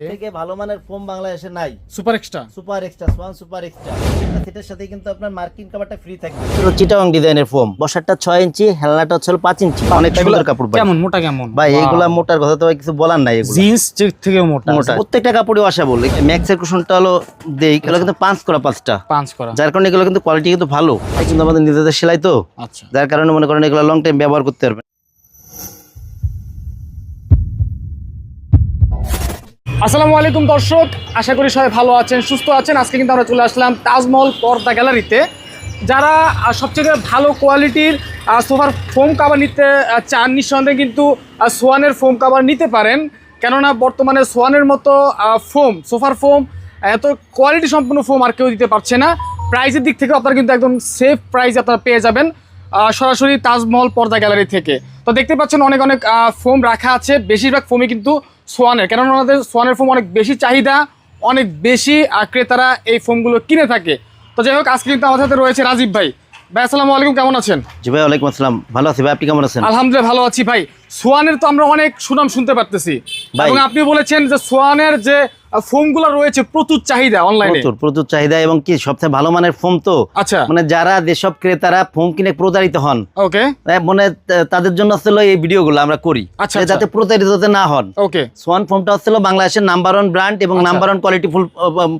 থেকে ভালো মানের ফোম বাংলাদেশে নাই। Super extra? Super extra Swan super extra. সেটার সাথে কিন্তু আপনার মার্কিন কাভারটা ফ্রি থাকবে। পুরো চিটাং ডিজাইনের ফোম। বসারটা ছয় ইঞ্চি হেলনাটা হচ্ছে পাঁচ ইঞ্চি। অনেক সুন্দর কাপড় ভাই। কেমন? মোটা কেমন? ভাই এইগুলা মোটার কথা তো ভাই কিছু বলার নাই এগুলো। জিন্স থেকে মোটা। মোটা। প্রত্যেকটা কাপড়ে আসা বলে ম্যাক্সের কুশনটা হলো দেই এগুলো কিন্তু পাঁচ করা পাঁচটা। পাঁচ করা। যার কারণে এগুলো কিন্তু কোয়ালিটি কিন্তু ভালো। কিন্তু আমাদের নিজেদের সেলাই তো। আচ্ছা। যার কারণে মনে করেন এগুলো লং টাইম ব্যবহার করতে পারবেন। আসসালামু আলাইকুম, দর্শক। আশা করি সবাই ভালো আছেন, সুস্থ আছেন। আজকে কিন্তু আমরা চলে আসলাম তাজমহল পর্দা গ্যালারিতে। যারা সবচেয়ে ভালো কোয়ালিটির সোফার ফোম কাভার নিতে চান, নিঃসন্দেহে কিন্তু সোয়ানের ফোম কাভার নিতে পারেন। কেননা বর্তমানে সোয়ানের মতো ফোম, সোফার ফোম, এত কোয়ালিটি সম্পূর্ণ ফোম আর কেউ দিতে পারছে না। প্রাইসের দিক থেকে আপনারা কিন্তু একদম সেফ প্রাইস আপনারা পেয়ে যাবেন সরাসরি তাজমহল পর্দা গ্যালারি থেকে। তো দেখতে পাচ্ছেন অনেক অনেক ফোম রাখা আছে। বেশিরভাগ ফোমই কিন্তু সোয়ানের কেননা ওনাদের সোয়ানের ফোম অনেক বেশি চাহিদা অনেক বেশি ক্রেতারা এই ফোমগুলো কিনে থাকে। তো যাই হোক আজকে কিন্তু আমাদের সাথে রয়েছে রাজীব ভাই। ভাই আসসালামু আলাইকুম কেমন আছেন? জি ভাই ওয়ালাইকুম আসসালাম। ভালো আছি ভাই আপনি কেমন আছেন? আলহামদুলিল্লাহ ভালো আছি ভাই। সোয়ানের তো আমরা অনেক সুনাম শুনতে পারতেছি। এবং আপনি বলেছেন যে সোয়ানের যে ফোমগুলো রয়েছে প্রচুর চাহিদা অনলাইনে প্রচুর প্রচুর চাহিদা এবং কি সবচেয়ে ভালো মানের ফোম তো? আচ্ছা। মানে যারা যেসব ক্রেতারা ফোম কিনে প্রতারিত হন ওকে মনে তাদের জন্য আসলে এই ভিডিওগুলো আমরা করি। আচ্ছা, আচ্ছা। যাতে প্রতারিত না হন। ওকে সোয়ান ফোমটা হচ্ছিল বাংলাদেশের নাম্বার ওয়ান ব্র্যান্ড এবং। Number one quality full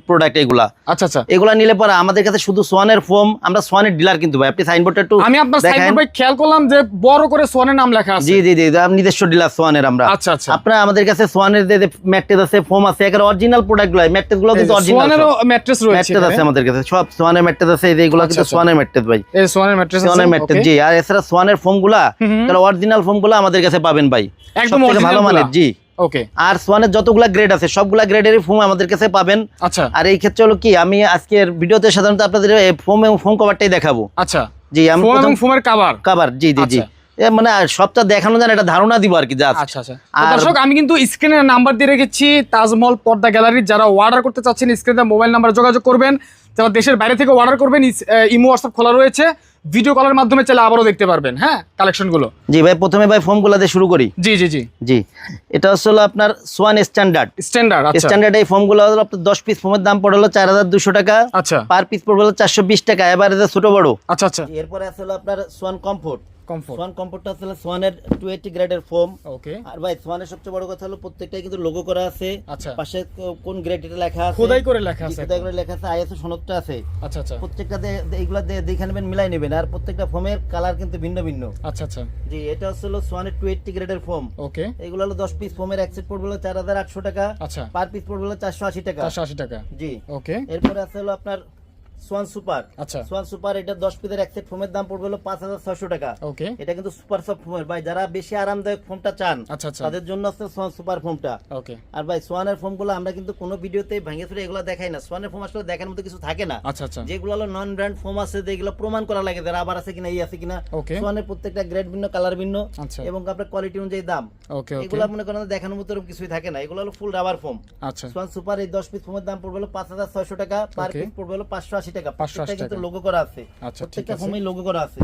product এগুলা। আচ্ছা আচ্ছা। এগুলা নিলে পরে আমাদের কাছে শুধু সোয়ানের ফোম আমরা সোয়ানের ডিলার কিন্তু ভাই। আপনি সাইনবোর্ডটা একটু আমি আপনার। ভাই খেয়াল করলাম যে বড় করে সোয়ানের নাম লেখা আছে। জি জি জি নিজস্ব ডিলার সোয়ানের আমরা। আচ্ছা আচ্ছা। আপনারা আমাদের কাছে সোয়ানের যে ম্যাট্রেস আছে ফোম আছে একেবারে অরিজিনাল প্রোডাক্টগুলো ম্যাট্রেসগুলো কিন্তু অরিজিনাল ম্যাট্রেস রয়েছে ম্যাট্রেস আছে আমাদের কাছে সব সোয়ানের ম্যাট্রেস আছে এই যে এগুলো আচ্ছা, কিন্তু। সোয়ানের ম্যাট্রেস ভাই। এই সোয়ানের ম্যাট্রেস সোয়ানের ম্যাট্রেস জি আর এছাড়া সোয়ানের ফোমগুলা। তাহলে অরিজিনাল ফোমগুলো আমাদের কাছে পাবেন ভাই। একদম ভালো মানের জি। ওকে আর সোয়ানের যতগুলা গ্রেড আছে সবগুলা গ্রেডেরই ফোম আমাদের কাছে পাবেন। আচ্ছা। আর এই ক্ষেত্রে হলো কি আমি আজকের ভিডিওতে সাধারণত আপনাদের ফোম এবং ফোম কভারটাই দেখাবো। আচ্ছা। জি আমি ফোম এবং ফোমের কাভার কভার জি জি জি। মানে সবটা দেখানো যায় একটা ধারণা দিব আর কি আচ্ছা আচ্ছা। দর্শক আমি কিন্তু স্ক্রিনে নাম্বার দিয়ে রেখেছি তাজমহল পর্দা গ্যালারির যারা অর্ডার করতে চাচ্ছেন স্ক্রিনে মোবাইল নাম্বার যোগাযোগ করবেন। যারা দেশের বাইরে থেকে অর্ডার করবেন ইমো হোয়াটসঅ্যাপ খোলা রয়েছে। ভিডিও কলের মাধ্যমে চাইলে আবারও দেখতে পারবেন হ্যাঁ কালেকশনগুলো জি ভাই প্রথমে ভাই ফোমগুলো দিয়ে শুরু করি। জি জি জি। জি এটা হলো আপনার সোয়ান স্ট্যান্ডার্ড স্ট্যান্ডার্ড আচ্ছা। স্ট্যান্ডার্ড এই ফোমগুলো হলো আপনার দশ পিস ফোমের দাম পড়ে হলো চার হাজার দুশো টাকা। আচ্ছা। পার পিস পড়বে হলো চারশো বিশ টাকা এবারে যে ছোট বড়। আচ্ছা আচ্ছা। এরপরে আছে হলো আপনার সোয়ান কমফোর্ট কমফোর্ট সোয়ান কমফোর্টটা আছে হলো সোয়ানের টু এইটি গ্রেডের ফোম ওকে আর ভাই সোয়ানের সবচেয়ে বড় কথা হলো প্রত্যেকটাই কিন্তু লোগো করা আছে। আচ্ছা। পাশে কোন গ্রেড এটা লেখা আছে? খোদাই করে লেখা আছে। খোদাই করে লেখা আছে আইএসও সনদটা আছে। আচ্ছা আচ্ছা। প্রত্যেকটা এইগুলা দেখে নেবেন মিলাই নেবেন। আর প্রত্যেকটা ফোমের কালার কিন্তু ভিন্ন ভিন্ন। আচ্ছা আচ্ছা। জি এটা হলো সোয়ানের টু এইটি গ্রেডের ফোম ওকে এগুলো হলো দশ পিস ফোমের এক সেট পড়বে হলো চার হাজার আটশো টাকা। আচ্ছা। পার পিস পড়বে হলো চারশো আশি টাকা। চারশো আশি টাকা। জি। ওকে এরপরে আছে হলো আপনার সোয়ান সুপার। আচ্ছা। সোয়ান সুপার এটা দশ পিসের এক সেট ফোমের দাম পড়বে হলো পাঁচ হাজার ছয়শো টাকা। ওকে। এটা কিন্তু সুপার সফট ফোমের। ভাই যারা বেশি আরামদায়ক ফোমটা চান আচ্ছা আচ্ছা। তাদের জন্য আছে সোয়ান সুপার ফোমটা। ওকে। আর ভাই সোয়ানের ফোমগুলো আমরা কিন্তু কোনো ভিডিওতে ভেঙে ফিরে এগুলো দেখাই না। সোয়ানের ফোম আসলে দেখার মতো কিছু থাকে না। আচ্ছা আচ্ছা। যেগুলো হলো নন ব্র্যান্ড ফোম আছে যেগুলো প্রমাণ করা লাগে যারা আবার আছে কিনা এই আছে কিনা। সোয়ানের প্রত্যেকটা গ্রেড ভিন্ন কালার ভিন্ন। আচ্ছা। এবং আপনার কোয়ালিটি অনুযায়ী দাম। ওকে এগুলো মনে করেন দেখানোর মতো এরকম কিছুই থাকে না। এগুলো হলো ফুল রাবার ফোম। আচ্ছা। সোয়ান সুপার এই দশ পিস ফোমের দাম পড়বে হলো পাঁচ হাজার ছয়শো টাকা। পার. পিস পড়বে হলো পাঁচশো আশি টাকা 580 প্রত্যেকটা কিন্তু লোগো করা আছে আচ্ছা প্রত্যেকটা আছে। লোগো করা আছে।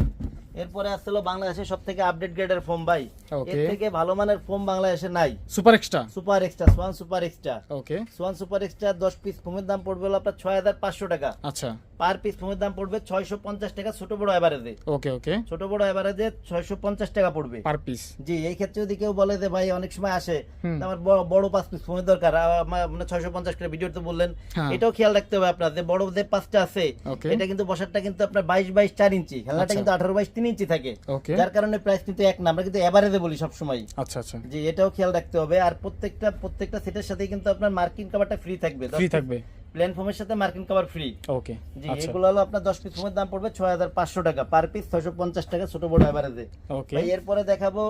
এরপরে আসছিল বাংলাদেশের সব থেকে আপডেট গ্রেডের ফোম ভাই এর থেকে ভালো মানের ফোম বাংলাদেশে নাই। Super extra super extra Swan super extra okay Swan super extra দশ পিস ফোমের দাম পড়বে হলো আপনার ছয় হাজার পাঁচশো টাকা। আচ্ছা। পার পিস ফোমের দাম পড়বে ছয়শো পঞ্চাশ টাকা ছোট বড় এভারেজে ওকে ওকে। ছোট বড় এভারেজে ছয়শো পঞ্চাশ টাকা পড়বে। Per piece. জি এই ক্ষেত্রে যদি কেউ বলে যে ভাই অনেক সময় আসে আমার বড়- পাঁচ পিস ফোনের দরকার। মানে ছয়শো পঞ্চাশ করে ভিডিওতে বললেন। হ্যাঁ। এটাও খেয়াল রাখতে হবে আপনার যে বড় যে পাঁচটা আছে এটা কিন্তু বসারটা কিন্তু আপনার বাইশ বাইশ চার ইঞ্চি। খেলাটা আচ্ছা। কিন্তু আঠারো বাইশ তিন ইঞ্চি থাকে। যার কারণে প্রাইস কিন্তু এক না। আমরা কিন্তু এভারেজে বলি সবসময়। আচ্ছা আচ্ছা। জি এটাও খেয়াল রাখতে হবে। আর প্রত্যেকটা প্রত্যেকটা সেটের সাথে কিন্তু আপনার মার্কিন কাভারটা ফ্রি থাকবে। ফ্রি থাকবে। প্লেন ফোমের সাথে মার্কিন কাভার ফ্রি ওকে জি আচ্ছা। এগুলো হলো আপনার দশ পিস ফোমের দাম পড়বে ছয় হাজার পাঁচশো টাকা। পার পিস ছয়শো পঞ্চাশ টাকা ছোট বড় এভারেজে ওকে ভাই এরপরে দেখাবো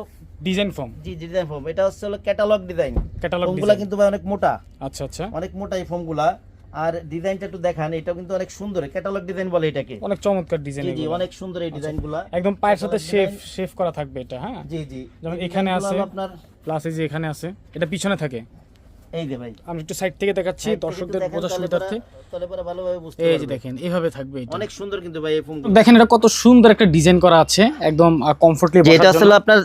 ডিজাইন ফর্ম জি ডিজাইন ফোম এটা হচ্ছে হলো ক্যাটালগ ডিজাইন ক্যাটালগ ফোমগুলা কিন্তু ভাই অনেক মোটা। আচ্ছা আচ্ছা। অনেক মোটা এই ফোমগুলা আর ডিজাইনটা একটু দেখান এটাও কিন্তু অনেক সুন্দর। ক্যাটালগ ডিজাইন বলে এটাকে। অনেক চমৎকার ডিজাইন জি অনেক সুন্দর এই ডিজাইনগুলা একদম পায়ের সাথে শেফ শেফ করা থাকবে এটা হ্যাঁ? জি জি। যেমন এখানে আছে। আপনার প্লাস এই যে এখানে আছে এটা পিছনে থাকে। এই যে ভাই। আমি একটু সাইড থেকে দেখাচ্ছি দর্শকদের বোঝার সুবিধার্থে। তাহলে পরে ভালোভাবে বুঝতে এই যে দেখেন এইভাবে থাকবে এটা। অনেক সুন্দর কিন্তু ভাই এই ফোন দেখেন এটা কত সুন্দর একটা ডিজাইন করা আছে একদম কমফোর্টলি এটা আসলে আপনার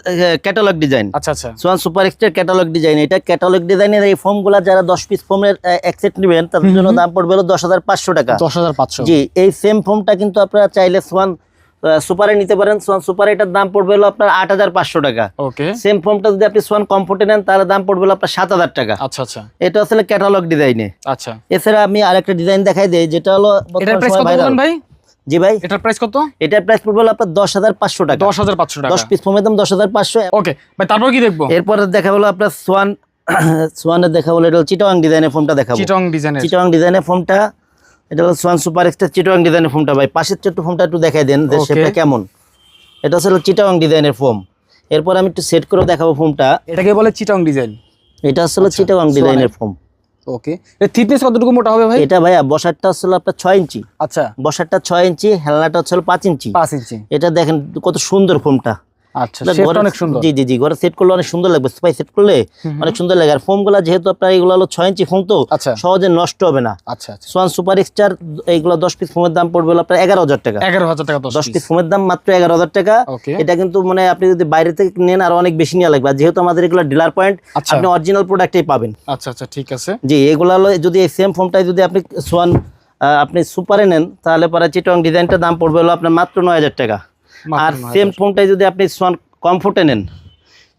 ক্যাটালগ ডিজাইন আচ্ছা আচ্ছা। সোয়ান সুপার এক্সটের ক্যাটালগ ডিজাইন এটা ক্যাটালগ ডিজাইনের এই ফোমগুলো যারা দশ পিস ফোমের এক সেট নেবেন তাদের জন্য দাম পড়বে হলো দশ হাজার পাঁচশো টাকা। দশ হাজার পাঁচশো। জি এই সেম ফোমটা কিন্তু আপনারা চাইলে সোয়ান সুপারে নিতে পারেন। সোয়ান সুপারে এটার দাম পড়বে হলো আপনার আট হাজার পাঁচশো টাকা। ওকে সেম ফোমটা যদি আপনি সোয়ান কমফোর্টে নেন তাহলে দাম পড়বে হলো আপনার সাত হাজার টাকা। আচ্ছা আচ্ছা। এটা আসলে ক্যাটালগ ডিজাইনে আচ্ছা। এছাড়া আমি আরেকটা ডিজাইন দেখাই দিই যেটা হলো ভাই? জি ভাই। এটার প্রাইস কত? এটার প্রাইস পড়বে হলো আপনার দশ হাজার পাঁচশো টাকা। দশ হাজার পাঁচশো টাকা। দশ পিস ফোমের দাম দশ হাজার পাঁচশো। ওকে ভাই তারপর কি দেখব? এরপরে দেখা হলো আপনার সোয়ান সোয়ানের দেখা হলো এটা চিটাং ডিজাইনের ফোনটা দেখাবো। চিটং ডিজাইনের চিটাং ডিজাইনের ফোনটা এটা হলো সোয়ান সুপার এক্সট্রা চিটাং ডিজাইনের ফোনটা ভাই। পাশের ছোট্ট ফোনটা একটু দেখাই দেন যে. শেপটা কেমন। এটা হচ্ছে চিটাং ডিজাইনের ফোম। এরপর আমি একটু সেট করে দেখাবো ফোনটা এটাকে বলে চিটং ডিজাইন এটা আসলে চিটাং। ডিজাইনের ফোম। ওকে এর থিকনেস কতটুকু মোটা হবে ভাই? এটা ভাইয়া বসারটা আসলে আপনার ছয় ইঞ্চি। আচ্ছা। বসারটা ছয় ইঞ্চি হেলনাটা হচ্ছে পাঁচ ইঞ্চি। পাঁচ ইঞ্চি। এটা দেখেন কত সুন্দর ফোমটা। আচ্ছা এটা অনেক সুন্দর। জি জি জি ঘরে সেট করলে অনেক সুন্দর লাগবে স্পাই সেট করলে অনেক সুন্দর লাগে। আর ফোমগুলো যেহেতু আপনার এগুলো হলো ছয় ইঞ্চি ফোম তো আচ্ছা। সহজে নষ্ট হবে না। আচ্ছা সোয়ান সুপার এক্সটার এইগুলো দশ পিস ফোমের দাম পড়বে আপনার এগারো হাজার টাকা। এগারো হাজার টাকা দশ দশ পিস পিস ফোমের দাম মাত্র এগারো হাজার টাকা। এটা কিন্তু মানে আপনি যদি বাইরে থেকে নেন আর অনেক বেশি নেওয়া লাগবে। যেহেতু আমাদের এগুলো ডিলার পয়েন্ট। আপনি অরিজিনাল প্রোডাক্টই পাবেন। আচ্ছা আচ্ছা ঠিক আছে। জি এগুলো হলো যদি এই সেম ফোমটাই যদি আপনি সোয়ান আপনি সুপারে নেন তাহলে পরে চিটং ডিজাইনটার দাম পড়বে হলো আপনার মাত্র নয় হাজার টাকা। আর সেম ফোনটাই যদি আপনি সোয়ান কমফোর্টে নেন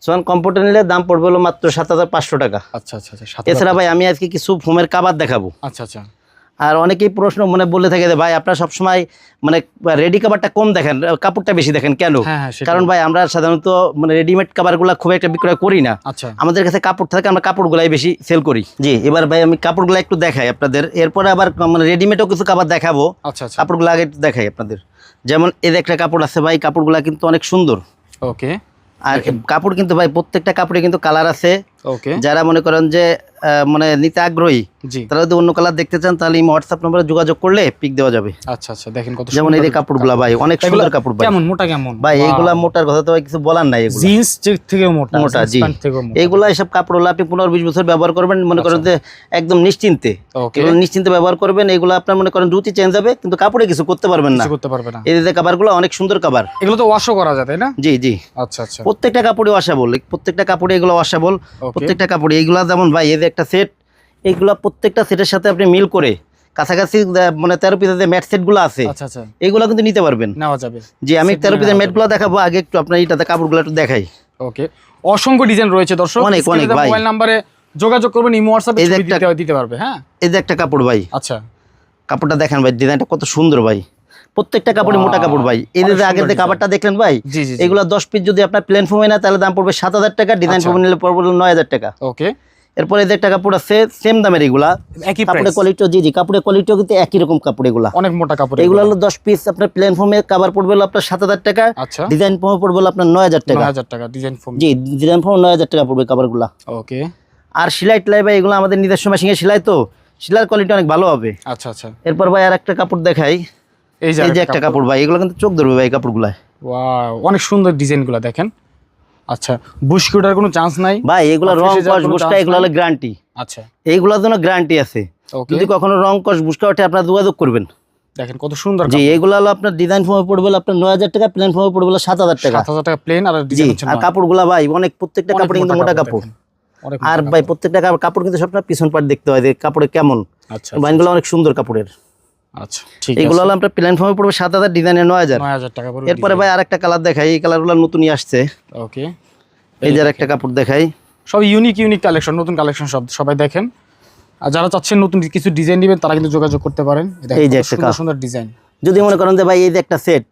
সোয়ান কমফোর্টে নিলে দাম পড়বে হলো মাত্র সাত হাজার পাঁচশো টাকা। আচ্ছা আচ্ছা আচ্ছা এছাড়া ভাই আমি আজকে কিছু ফোমের কাবার দেখাবো। আচ্ছা আচ্ছা। আর অনেকেই প্রশ্ন মনে বলে থাকে যে ভাই আপনারা সবসময় মানে রেডি কাভারটা কম দেখেন কাপড়টা বেশি দেখেন কেন? হ্যাঁ হ্যাঁ কারণ ভাই আমরা সাধারণত মানে রেডিমেড কাভারগুলো খুব একটা বিক্রয় করি না। আচ্ছা। আমাদের কাছে কাপড় থাকে আমরা কাপড়গুলাই বেশি সেল করি। জি এবার ভাই আমি কাপড়গুলো একটু দেখাই আপনাদের। এরপরে আবার মানে রেডিমেডও কিছু কাপড় দেখাবো। আচ্ছা আচ্ছা। কাপড়গুলো আগে একটু দেখাই আপনাদের। যেমন এর একটা কাপড় আছে ভাই কাপড়গুলো কিন্তু অনেক সুন্দর। ওকে। আর কাপড় কিন্তু ভাই প্রত্যেকটা কাপড়ে কিন্তু কালার আছে। যারা মনে করেন যে মানে নিতে আগ্রহী তারা যদি অন্য কালার দেখতে চান তাহলে এই হোয়াটসঅ্যাপ নম্বরে যোগাযোগ করলে পিক দেওয়া যাবে। আচ্ছা আচ্ছা দেখেন কত যেমন এই যে কাপড়গুলা ভাই অনেক সুন্দর কাপড় ভাই। কেমন মোটা কেমন? ভাই এইগুলা মোটার কথা তো কিছু বলার নাই এগুলো। জিন্স থেকে মোটা মোটা, জি। এইগুলা এসব কাপড় হলো আপনি পনেরো বিশ বছর ব্যবহার করবেন মনে করেন যে একদম নিশ্চিন্তে। নিশ্চিন্তে ব্যবহার করবেন এগুলো আপনার মনে করেন রুচি চেঞ্জ হবে কিন্তু কাপড়ে কিছু করতে পারবেন না। করতে পারবে না। এই যে কাপড়গুলো অনেক সুন্দর কাবার। এগুলো তো ওয়াশও করা যায় তাই না? জি জি। আচ্ছা আচ্ছা। প্রত্যেকটা কাপড়ে ওয়াশাবল প্রত্যেকটা কাপড়ে এগুলো ওয়াশাবল প্রত্যেকটা কাপড় এইগুলা যেমন ভাই এই যে একটা সেট এইগুলা প্রত্যেকটা সেটের সাথে আপনি মিল করে কাছাকাছি মানে তেরো পিসের যে ম্যাট সেটগুলো আছে আচ্ছা আচ্ছা। এইগুলো কিন্তু নিতে পারবেন। নেওয়া যাবে। জি আমি তেরো গুলো পিসের ম্যাটগুলো দেখাবো আগে একটু আপনার এইটাতে কাপড়গুলো একটু দেখাই। ওকে অসংখ্য ডিজাইন রয়েছে দর্শক। অনেক, অনেক, ভাই। মোবাইল নাম্বারে যোগাযোগ করবেন ইমো হোয়াটসঅ্যাপে যে দিতে পারবে হ্যাঁ? এই যে একটা কাপড় ভাই। আচ্ছা। কাপড়টা দেখেন ভাই ডিজাইনটা কত সুন্দর ভাই। প্রত্যেকটা কাপড়ে মোটা কাপড় ভাই। অনেক আগের যে কাপড়টা দেখলেন ভাই এগুলো দশ পিস যদি আপনার প্লেন ফোমে না তাহলে দাম পড়বে সাত হাজার টাকা ডিজাইন আচ্ছা। ফোমে নিলে পড়বে নয় হাজার টাকা। ওকে। এরপরে এই যে একটা কাপড় আছে সেম দামের এগুলা। একই কাপড়ের কোয়ালিটিও জি জি কাপড়ের কোয়ালিটিও কিন্তু একই রকম কাপড় এগুলা। অনেক মোটা কাপড় এগুলো। হলো দশ পিস আপনার প্লেন ফোমে কাভার পড়বে হলো আপনার সাত হাজার টাকা আচ্ছা। ডিজাইন ফর্মে পড়বে হলো আপনার নয় হাজার টাকা। হাজার টাকা ডিজাইন ফোম জি ডিজাইন ফোমে নয় হাজার টাকা পড়বে কাভারগুলা ওকে। আর সেলাই টেলাই ভাই এগুলো আমাদের নিজস্ব মেশিনে সেলাই তো সেলাইয়ের কোয়ালিটি অনেক ভালো হবে। আচ্ছা আচ্ছা। এরপর ভাই আর একটা কাপড় দেখাই। এই যে একটা কাপড়। ভাই এগুলো কিন্তু চোখ ধরবে ভাই এই কাপড়গুলা। ওয়াও অনেক সুন্দর ডিজাইনগুলো দেখেন। আচ্ছা বুশকুটার কোনো চান্স নাই? ভাই এগুলো রং কস কোনো এগুলো হলো গ্যারান্টি আচ্ছা। এইগুলোর জন্য গ্যারান্টি আছে। যদি কখনো রং কস বুসকা ওঠে আপনারা যোগাযোগ করবেন। দেখেন কত সুন্দর জি এগুলো হলো আপনার ডিজাইন ফর্মে পড়বে আপনার নয় হাজার টাকা প্লেন ফর্মে পড়বে সাত হাজার টাকা। সাত হাজার টাকা প্লেন আর জি ডিজাইন আর। কাপড়গুলা ভাই অনেক প্রত্যেকটা কাপড় কিন্তু মোটা কাপড় আর ভাই প্রত্যেকটা কাপড়- কিন্তু সবটা পিছন পাট দেখতে হয় যে কাপড়ে কেমন। আচ্ছা বাইনগুলো অনেক সুন্দর কাপড়ের। আচ্ছা এগুলো হলো ফর্মে পড়বে সাত হাজার নয় হাজার। নয় হাজার টাকা পড়বে এরপরে ভাই আরেকটা কালার দেখাই এই কালারগুলো নতুনই আসছে। ওকে এই যে একটা কাপড় দেখাই। সব ইউনিক ইউনিক কালেকশন নতুন কালেকশন সব সবাই দেখেন। আর যারা চাচ্ছেন নতুন কিছু ডিজাইন নেবেন তারা কিন্তু যোগাযোগ করতে পারেন। এই যে কত সুন্দর সুন্দর ডিজাইন যদি মনে করেন যে ভাই এই যে একটা সেট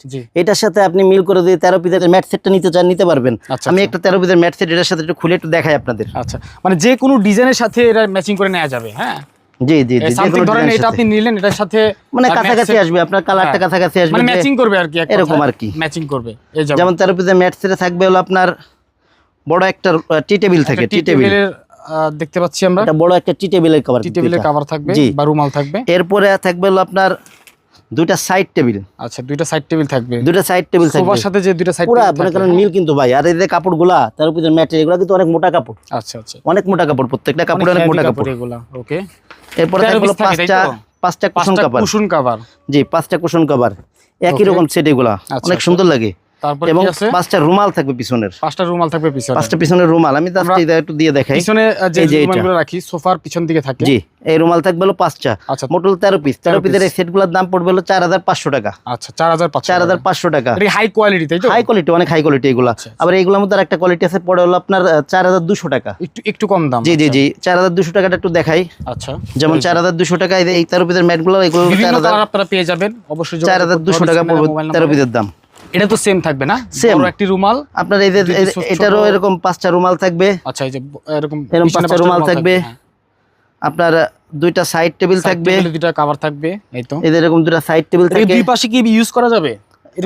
এটার সাথে আপনি মিল করে দিয়ে তেরো পিসের ম্যাট সেটটা নিতে চান নিতে পারবেন। আচ্ছা আমি আচ্ছা। একটা তেরো পিসের ম্যাট সেট এটার সাথে একটু খুলে একটু দেখাই আপনাদের। আচ্ছা মানে যে কোনো ডিজাইনের সাথে এটা ম্যাচিং করে নেওয়া যাবে হ্যাঁ? জি জি জি, সামথিং ধরেন এটা আপনি নিলেন এটার সাথে মানে কাছাকাছি আসবে আপনার কালারটা হ্যাঁ। কাছাকাছি আসবে মানে ম্যাচিং করবে আর কি এরকম আর কি। ম্যাচিং করবে যেমন। ম্যাট সেটে থাকবে হলো আপনার বড় একটা টি টেবিল থাকে টি টেবিল দেখতে পাচ্ছি আমরা। এটা বড় একটা টি টেবিলের কভার টি টেবিলের কভার থাকবে বা রুমাল থাকবে। এরপরে থাকবে হলো আপনার দুইটা সাইড টেবিল আচ্ছা দুইটা সাইড টেবিল থাকবে। দুইটা সাইড টেবিল থাকবে। সোফার সাথে যে দুইটা সাইড পুরো মানে কারণ মিল কিন্তু ভাই। আর এই যে কাপড়গুলা তার উপরে ম্যাটেরিয়াল এগুলো কিন্তু অনেক মোটা কাপড়। আচ্ছা আচ্ছা। অনেক মোটা কাপড় প্রত্যেকটা কাপড় অনেক মোটা কাপড় এগুলা ওকে এরপরে থাকবে পাঁচটা পাঁচটা কুশন কভার কুশন কভার জি পাঁচটা কুশন কভার একই রকম সেট এগুলা। আচ্ছা, অনেক আচ্ছা। সুন্দর লাগে। এবং পাঁচটা রুমাল থাকবে পিছনের। পাঁচটা রুমাল থাকবে পিছনে। পাঁচটা পিছনের রুমাল। আমি জাস্ট একটু দিয়ে দেখাই। পিছনে যে এই যে এটা। রুমালগুলো রাখি সোফার পিছন দিকে থাকে। জি এই রুমাল থাকবে হলো পাঁচটা। আচ্ছা মোটল তেরো পিস তেরো পিসের এই সেটগুলোর দাম পড়বে হলো চার হাজার পাঁচশো টাকা। আচ্ছা চার হাজার চার হাজার পাঁচশো টাকা। হাই কোয়ালিটি তাই হাই কোয়ালিটি অনেক হাই কোয়ালিটি এগুলা। আচ্ছা, আচ্ছা। আবার এইগুলোর মধ্যে একটা কোয়ালিটি আছে পড়ে হলো আপনার চার হাজার দুশো টাকা। একটু একটু কম দাম জি জি জি চার হাজার দুশো টাকাটা একটু দেখাই। আচ্ছা। যেমন চার হাজার দুশো টাকা এই যে এই তেরো পিসের ম্যাটগুলো এগুলো চার হাজার আপনারা পেয়ে যাবেন। অবশ্যই চার হাজার দুশো টাকা screen এ পড়বে তেরো পিসের দাম। এটা তো সেম থাকবে না। বড় একটি রুমাল আপনার এই যে দুইটি এটারও এরকম পাঁচটা রুমাল থাকবে। আচ্ছা এই যে এরকম এরকম পাঁচটা রুমাল থাকবে। হ্যাঁ। আপনার দুইটা সাইড টেবিল থাকবে। দুইটা কভার থাকবে এই তো। এদের এরকম দুটা সাইড টেবিল থাকবে দুই পাশে কি ইউজ করা যাবে?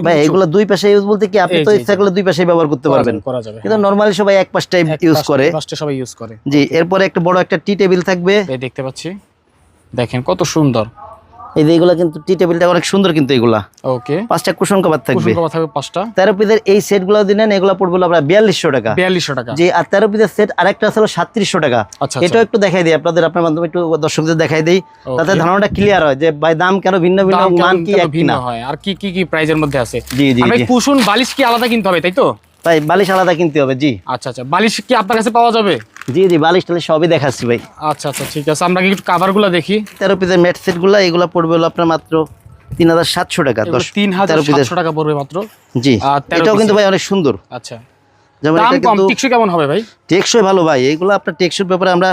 ভাই এগুলো দুই পাশে ইউজ বলতে কি আপনি তো ইচ্ছা করলে দুই পাশে ব্যবহার করতে পারবেন। করা যাবে কিন্তু হ্যাঁ। নরমালি সবাই এক পাশটাই ইউজ করে। এক পাশে সবাই ইউজ করে। জি এরপরে একটা বড় একটা টি টেবিল থাকবে। এই দেখতে পাচ্ছি। দেখেন কত সুন্দর। এই যে এগুলা কিন্তু টি টেবিলটা অনেক সুন্দর কিন্তু এগুলা। ওকে পাঁচটা কুশন কভার থাকবে। কুশন থাকবে পাঁচটা। তেরো পিসের এই সেটগুলো দিলেন এগুলো পড়বে হলো আপনার বিয়াল্লিশশো টাকা। বিয়াল্লিশশো টাকা। জি আর তেরো পিসের সেট আরেকটা আছে হলো সাতত্রিশশো টাকা। আচ্ছা এটাও একটু দেখাই দিই আপনাদের আপনার মাধ্যমে একটু দর্শকদের দেখাই দিই। তাতে ধারণাটা ক্লিয়ার হয় যে ভাই দাম কেন ভিন্ন ভিন্ন মান কি এক কিনা? হয়? আর কি কি কি প্রাইজের মধ্যে আছে? জি জি কুশন বালিশ কি আলাদা কিনতে হবে তাই তো? ভাই বালিশ আলাদা কিনতে হবে জি। আচ্ছা আচ্ছা বালিশ কি আপনার কাছে পাওয়া যাবে? জি জি বালিশ টালিশ সবই দেখাচ্ছি ভাই। আচ্ছা আচ্ছা ঠিক আছে আমরা কি একটু কাভারগুলো দেখি। তেরো পিসের ম্যাট সেটগুলো এগুলো পড়বে হলো আপনার মাত্র তিন হাজার সাতশো টাকা দশ তিন হাজার সাতশো টাকা পড়বে মাত্র। জি এটাও কিন্তু ভাই অনেক সুন্দর। আচ্ছা। যেমন দাম এটা কিন্তু টিকসই কেমন হবে ভাই? টেকসই ভালো ভাই এগুলো আপনার টেকসইর ব্যাপারে আমরা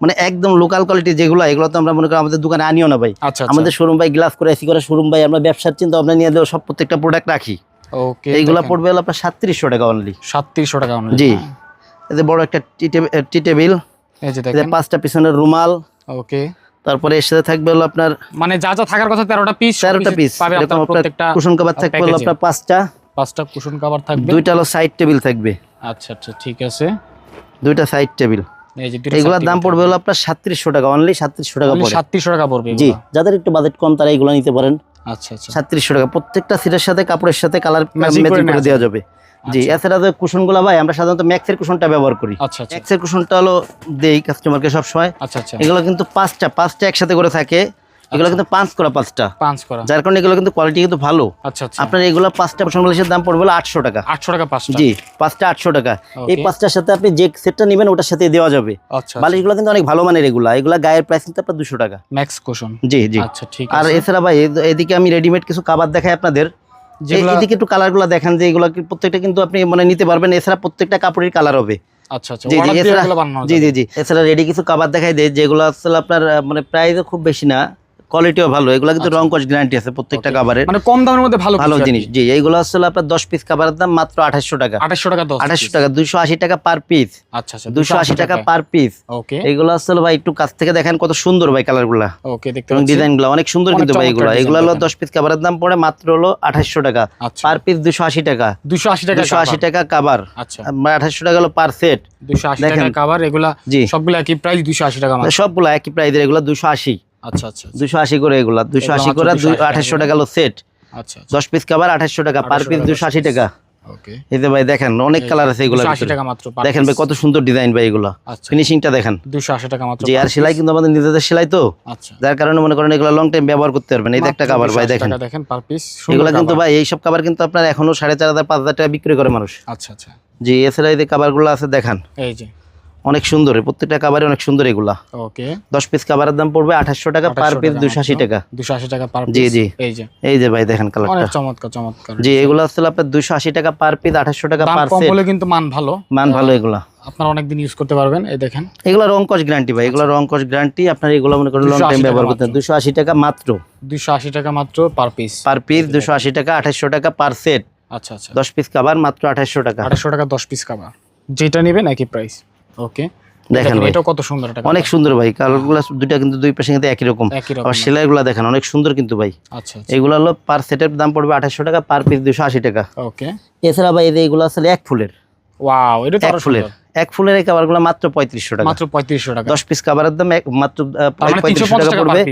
মানে একদম লোকাল কোয়ালিটি যেগুলো এগুলো তো আমরা মনে করি আমাদের দোকানে আনিও না ভাই। আচ্ছা আচ্ছা। আমাদের শোরুম ভাই গ্লাস করে এসি করে শোরুম ভাই আমরা ব্যবসার চিন্তা ভাবনা নিয়ে দিলেও সব প্রত্যেকটা প্রোডাক্ট রাখি। ওকে এইগুলো পড়বে আপনার সাতত্রিশশো টাকা অনলি সাতত্রিশশো টাকা। জি। এতে বড় একটা টি টেবিল। এই যে দেখেন। পাঁচটা পিছনের রুমাল। ওকে তারপরে এর সাথে থাকবে হলো আপনার মানে যা যা থাকার কথা তেরোটা পিস তেরোটা পিস পাবে এরকম প্রত্যেকটা কুশন কভার থাকবে হলো আপনার পাঁচটা। পাঁচটা কুশন কাভার থাকবে। দুইটা হলো সাইড টেবিল থাকবে। আচ্ছা আচ্ছা ঠিক আছে। দুইটা সাইড টেবিল এগুলোর দাম পড়বে হলো আপনার সাতত্রিশশো টাকা অনলি সাতত্রিশশো টাকা সাতত্রিশশো টাকা পড়বে জি যাদের একটু বাজেট কম তারা এগুলো নিতে পারেন। আচ্ছা আচ্ছা। সাতত্রিশশো টাকা প্রত্যেকটা সিটের সাথে কাপড়ের সাথে কালার ম্যাচিং করে দেওয়া যাবে। জি এছাড়া যে কুশনগুলো ভাই আমরা সাধারণত ম্যাক্সের কুশনটা ব্যবহার করি। আচ্ছা আচ্ছা। ম্যাক্সের কুশনটা হলো দেই কাস্টমারকে সবসময়। আচ্ছা আচ্ছা। এগুলো কিন্তু পাঁচটা পাঁচটা একসাথে করে থাকে। এগুলো কিন্তু পাঁচ করা পাঁচটা। পাঁচ করা। যার কারণে এগুলো কিন্তু কোয়ালিটি কিন্তু ভালো। আচ্ছা আচ্ছা। আপনার এগুলো পাঁচটা বালিশের দাম পড়বে আটশো টাকা। আটশো টাকা পাঁচটা। জি পাঁচটা আটশো টাকা। এই পাঁচটার সাথে আপনি যে সেটটা নেবেন ওটার সাথে দেওয়া যাবে। আচ্ছা বালিশগুলো কিন্তু অনেক ভালো মানের এগুলা। এগুলা গায়ের প্রাইস কিন্তু আপনার দুশো টাকা। ম্যাক্স কুশন জি জি। আচ্ছা ঠিক আর এছাড়া ভাই এদিকে আমি রেডিমেড কিছু কাবার দেখাই আপনাদের। এদিকে একটু কালারগুলো দেখান যে এগুলো প্রত্যেকটা কিন্তু আপনি মানে নিতে পারবেন। এছাড়া প্রত্যেকটা কাপড়ের কালার হবে। আচ্ছা আচ্ছা। জি জি জি এছাড়া রেডি কিছু কাবার দেখাই দেয় যেগুলো আসলে আপনার মানে প্রাইসও খুব বেশি না। কোয়ালিটিও ভালো এগুলো কিন্তু রং কস গ্যারান্টি আছে প্রত্যেকটা কাবারের মানে কম দামের মধ্যে ভালো ভালো জিনিস। জি এইগুলো আসলে আপনার দশ পিস কাবারের দাম মাত্র আঠাশশো টাকা। আঠাশশো টাকা আঠাশশো টাকা দুশো আশি টাকা পার পিস আচ্ছা আচ্ছা দুশো আশি টাকা পার পিস ওকে এইগুলো আসলে ভাই একটু কাছ থেকে দেখেন কত সুন্দর ভাই কালারগুলা ওকে দেখতে এবং ডিজাইনগুলো অনেক সুন্দর কিন্তু ভাই এগুলো। এগুলো হলো। দশ পিস কাবারের দাম পড়ে মাত্র হলো আঠাশশো টাকা। আচ্ছা। পার পিস দুশো আশি টাকা। দুশো আশি টাকা দুশো আশি টাকা কাবার আচ্ছা। আঠাশশো টাকা হলো পার সেট দুশো আশি। টাকা কাভার এগুলা জি। সবগুলা কি প্রাইস দুশো আশি টাকা সবগুলো একই প্রাইসের এগুলো দুশো আশি। আচ্ছা আচ্ছা দুশো আশি করে এগুলা। দুশো আশি করে আঠাশশো টাকা হলো সেট আচ্ছা দশ পিস কাবার আঠাশশো টাকা পার পিস দুশো আশি টাকা। এই যে ভাই দেখেন অনেক কালার আছে এগুলো টাকা মাত্র দেখেন ভাই কত সুন্দর ডিজাইন ভাই এগুলো। আচ্ছা। ফিনিশিংটা দেখেন। দুশো আশি টাকা মাত্র জি আর সেলাই কিন্তু আমাদের নিজেদের সেলাই তো। আচ্ছা। যার কারণে মনে করেন এগুলো লং টাইম ব্যবহার করতে পারবেন। এই একটা ভাই দেখেন। টাকা দেখেন পার পিস এগুলো কিন্তু ভাই কিন্তু আপনার এখনও সাড়ে চার হাজার পাঁচ হাজার টাকা বিক্রি করে মানুষ। আচ্ছা আচ্ছা। জি এছাড়া এই যে কাবারগুলো আছে দেখান। এই যে। অনেক সুন্দর প্রত্যেকটা কাবারে অনেক সুন্দর এগুলা। ওকে। দশ পিস কাবারের দাম পড়বে আঠাশশো টাকা পার পিস দুশো আশি টাকা। দুশো আশি টাকা পার পিস জি। জি। এই যে। এই যে ভাই দেখেন কালারটা অনেক চমৎকার চমৎকার। জি এগুলো আসলে আপনার দুশো আশি টাকা পার পিস আঠাশশো টাকা দাম পার কম সেট হলে কিন্তু মান ভালো। মান ভালো এগুলা। আপনারা অনেকদিন ইউজ করতে পারবেন এই দেখেন। এগুলো রং কস গ্যারান্টি ভাই এগুলো রং কস গ্যারান্টি আপনার এগুলো মনে করেন লং টাইম ব্যবহার করতে মাত্র। দুশো আশি টাকা মাত্র। দুশো আশি টাকা মাত্র পার পিস পার পিস দুশো আশি টাকা আঠাশশো টাকা পার সেট আচ্ছা আচ্ছা। দশ পিস কাবার মাত্র আঠাশশো টাকা। আঠাশশো টাকা দশ পিস কাবা যেটা নেবেন একই প্রাইস ওকে দেখেন এটা কত সুন্দর এটা অনেক সুন্দর ভাই কালারগুলো দুইটা কিন্তু দুই পাশে কিন্তু একই রকম। একই সেলাইগুলো দেখেন অনেক সুন্দর কিন্তু ভাই। আচ্ছা এগুলো হলো পার সেটের দাম পড়বে আঠাশশো টাকা পার পিস দুশো আশি টাকা। ওকে। এছাড়া ভাই এগুলো আসলে এক ফুলের। ওয়াও এটা তো আরও সুন্দর। এক ফুলের এই কাভারগুলো মাত্র পঁয়ত্রিশশো টাকা। মাত্র পঁয়ত্রিশশো টাকা। দশ পিস কাভারের দাম এক মাত্র আহ, তার মানে তিনশো পঁয়ত্রিশশো টাকা টাকা পড়বে।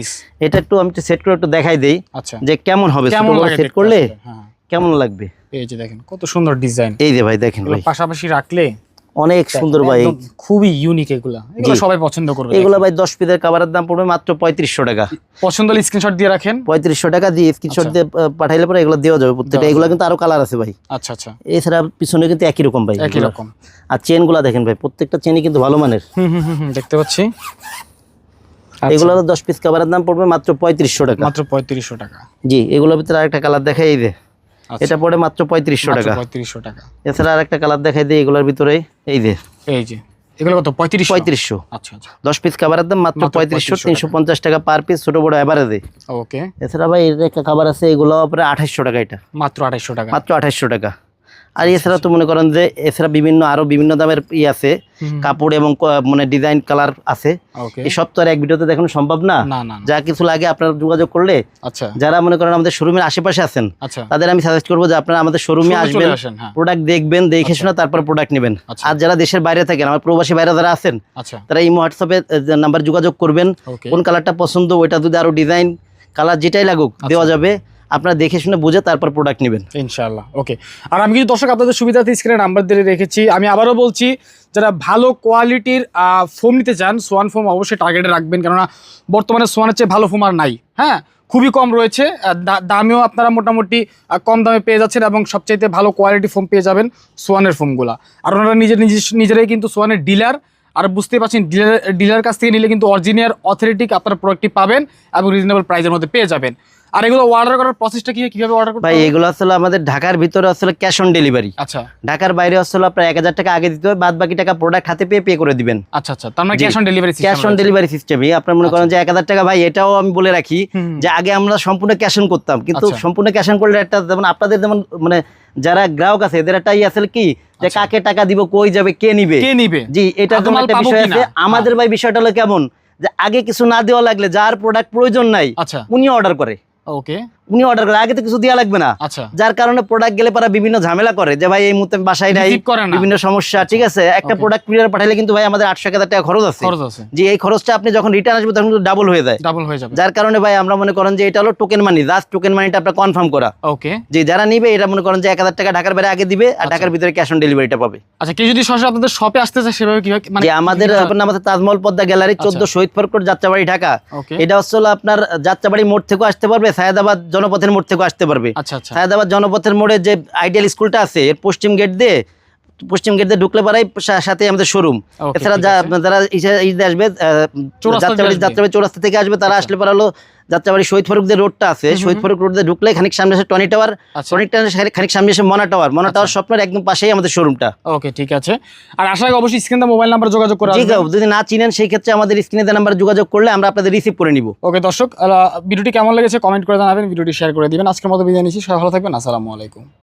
এটা একটু আমি সেট করে একটু দেখাই দেই আচ্ছা। যে কেমন হবে কেমন সেট করলে হ্যাঁ। কেমন লাগবে? এই যে দেখেন কত সুন্দর ডিজাইন এই যে ভাই দেখেন ভাই। পাশাপাশি রাখলে অনেক সুন্দর ভাই খুবই ইউনিক এগুলা। এগুলো সবাই পছন্দ করবে এগুলো ভাই দশ পিসের কাভারের দাম পড়বে মাত্র পঁয়ত্রিশশো টাকা। পছন্দ হলে স্ক্রিনশট দিয়ে রাখেন। পঁয়ত্রিশশো টাকা দিয়ে স্ক্রিনশট আচ্ছা। দিয়ে পাঠাইলে পরে এগুলো দেওয়া যাবে প্রত্যেকটা। এগুলো কিন্তু আরও কালার আছে ভাই। আচ্ছা আচ্ছা। এছাড়া পিছনে কিন্তু একই রকম ভাই একই রকম। আর চেনগুলা দেখেন ভাই প্রত্যেকটা চেনই কিন্তু ভালো মানের। হুম হুম দেখতে পাচ্ছি। আচ্ছা, এগুলো দশ পিস কাভারের দাম পড়বে মাত্র পঁয়ত্রিশশো টাকা। মাত্র পঁয়ত্রিশশো টাকা। জি এগুলোর ভিতরে আরেকটা কালার দেখাই এই যে আচ্ছা, এটা পড়ে মাত্র পঁয়ত্রিশশো টাকা। পঁয়ত্রিশশো টাকা। এছাড়া আরেকটা কালার দেখাই দিই এগুলোর ভিতরে এই যে। এই যে। এগুলো কত? পঁয়ত্রিশ পঁয়ত্রিশশো। আচ্ছা আচ্ছা। দশ পিস খাবারের দাম মাত্র পঁয়ত্রিশশো তিনশো পঞ্চাশ টাকা পার পিস ছোট বড় এভারেজে ওকে এছাড়া ভাই এর একটা খাবার আছে এগুলো পরে আঠাশশো টাকা এটা। মাত্র আঠাইশশো টাকা। মাত্র আঠাশশো টাকা। আর এছাড়া তো মনে করেন যে এছাড়া বিভিন্ন আরও বিভিন্ন দামের ই আছে কাপড় এবং মানে ডিজাইন কালার আছে। ওকে। এই সব তো আর এক ভিডিওতে দেখানো সম্ভব না। যা কিছু লাগে আপনারা যোগাযোগ করলে আচ্ছা। যারা মনে করেন আমাদের শোরুমের আশেপাশে আছেন আচ্ছা। তাদের আমি সাজেস্ট করব যে আপনারা আমাদের শোরুমে আসবেন হ্যাঁ। প্রোডাক্ট দেখবেন দেখে শুনে তারপর প্রোডাক্ট নেবেন। আচ্ছা। আর যারা দেশের বাইরে থাকেন আমার প্রবাসী বাইরে যারা আছেন আচ্ছা। তারা এই হোয়াটসঅ্যাপে নাম্বার যোগাযোগ করবেন কোন কালারটা পছন্দ ওইটা যদি আরও ডিজাইন কালার যেটাই লাগুক আচ্ছা। দেওয়া যাবে। আপনারা দেখে শুনে বুঝে তারপর প্রোডাক্ট নেবেন। ইনশাল্লাহ ওকে আর আমি কিছু দর্শক, আপনাদের সুবিধার্থে স্ক্রিনে নাম্বার দিয়ে রেখেছি। আমি আবারও বলছি, যারা ভালো কোয়ালিটির ফোম নিতে চান সোয়ান ফোম অবশ্যই টার্গেটে রাখবেন। কেননা বর্তমানে সোয়ানের চেয়ে ভালো ফোম আর নাই। হ্যাঁ খুবই কম রয়েছে দামেও আপনারা মোটামুটি কম দামে পেয়ে যাচ্ছেন এবং সবচাইতে ভালো কোয়ালিটি ফোম পেয়ে যাবেন সোয়ানের ফোমগুলা আর ওনারা নিজের, নিজের- নিজেরাই কিন্তু সোয়ানের ডিলার আর বুঝতেই পারছেন ডিলার ডিলার কাছ থেকে নিলে কিন্তু অরিজিনিয়াল অথরিটিক আপনার প্রোডাক্টটি পাবেন এবং রিজনেবল প্রাইসের মধ্যে পেয়ে যাবেন। আর এগুলো অর্ডার করার প্রসেসটা কি কীভাবে অর্ডার করতে ভাই এগুলো আসলে আমাদের ঢাকার ভিতরে আসলে ক্যাশ অন ডেলিভারি আচ্ছা। ঢাকার বাইরে আসলে আপনার এক হাজার টাকা আগে দিতে হবে বাদ বাকি টাকা প্রোডাক্ট হাতে পেয়ে পে করে দিবেন। আচ্ছা আচ্ছা। তার মানে cash on delivery cash on delivery সিস্টেমই আপনার মনে করেন যে এক হাজার টাকা ভাই এটাও আমি বলে রাখি যে আগে আমরা সম্পূর্ণ ক্যাশ অন করতাম। কিন্তু আচ্ছা। সম্পূর্ণ ক্যাশ অন করলে একটা যেমন আপনাদের যেমন মানে যারা গ্রাহক আছে এদের একটা আসলে কি? যে আচ্ছা। কাকে টাকা দিব কই যাবে কে নিবে? কে নিবে? জি এটা কোনো একটা বিষয় আছে। আমাদের ভাই বিষয়টা হলো কেমন? যে আগে কিছু না দেওয়া লাগলে যার প্রোডাক্ট প্রয়োজন নাই আচ্ছা। উনি অর্ডার করে। ওকে উনি অর্ডার করে। আগে তো কিছু দেওয়া লাগবে না। আচ্ছা। যার কারণে প্রোডাক্ট গেলে পারা বিভিন্ন ঝামেলা করে। যে ভাই এই মুহূর্তে বাসায় নাই। বিভিন্ন সমস্যা ঠিক আছে? একটা প্রোডাক্ট কুরিয়ার পাঠালে কিন্তু ভাই আমাদের আটশো হাজার টাকা খরচ আছে। যে এই খরচটা আপনি যখন রিটার্ন আসবে তখন ডাবল হয়ে যায়। ডাবল হয়ে যাবে। যার কারণে ভাই আমরা মনে করেন যে এটা হলো টোকেন মানি জাস্ট টোকেন মানিটা আপনার কনফার্ম করা। ওকে যে যারা নিবে এটা মনে করেন যে এক হাজার টাকা ঢাকার বাইরে আগে দিবে আর ঢাকার ভিতরে ক্যাশ অন ডেলিভারিটা পাবে। আচ্ছা কেউ যদি সরাসরি আপনাদের শপে আসতে চায় সেভাবে কীভাবে মানে আমাদের আপনার আমাদের তাজমহল পদ্মা গ্যালারি চোদ্দ আচ্ছা। শহীদ ফরকট যাত্রাবাড়ি ঢাকা। এটা হচ্ছে আপনার যাত্রাবাড়ি মোড় থেকেও আসতে পারবে সায়দাবাদ জনপথের মোড় থেকে আসতে পারবে আচ্ছা আচ্ছা সায়দাবাদ জনপথের মোড়ে যে আইডিয়াল স্কুলটা আছে এর পশ্চিম গেট দিয়ে পশ্চিম গেট দিয়ে ঢুকলে পারাই সাথে আমাদের শোরুম এছাড়া। যারা আসবে চৌরাস্তা যাত্রাবাড়ি আসবে। যাত্রাবাড়ি চৌরাস্তা থেকে আসবে তারা আসলে পারা হলো যাত্রাবাড়ি শহীদ ফারুক যে রোডটা আছে শহীদ ফারুক রোড ঢুকলে খানিক সামনে আছে টনি টাওয়ার আচ্ছা। টনি টাওয়ার খানিক সামনে এসে মনা টাওয়ার মনা টাওয়ার স্বপ্নের একদম পাশেই আমাদের শোরুমটা ওকে ঠিক আছে। আর আশা করি অবশ্যই স্ক্রিনে মোবাইল নাম্বার যোগাযোগ করে ঠিক আছে যদি না চিনেন সেই ক্ষেত্রে আমাদের স্ক্রিনে দেওয়া নাম্বার যোগাযোগ করলে আমরা আপনাদের রিসিভ করে নিব। ওকে দর্শক ভিডিওটি কেমন লেগেছে কমেন্ট করে জানাবেন ভিডিওটি শেয়ার করে দিবেন। আজকের মতো বিদায় নিচ্ছি সবাই ভালো থাকবেন আসসালামু আলাইকুম।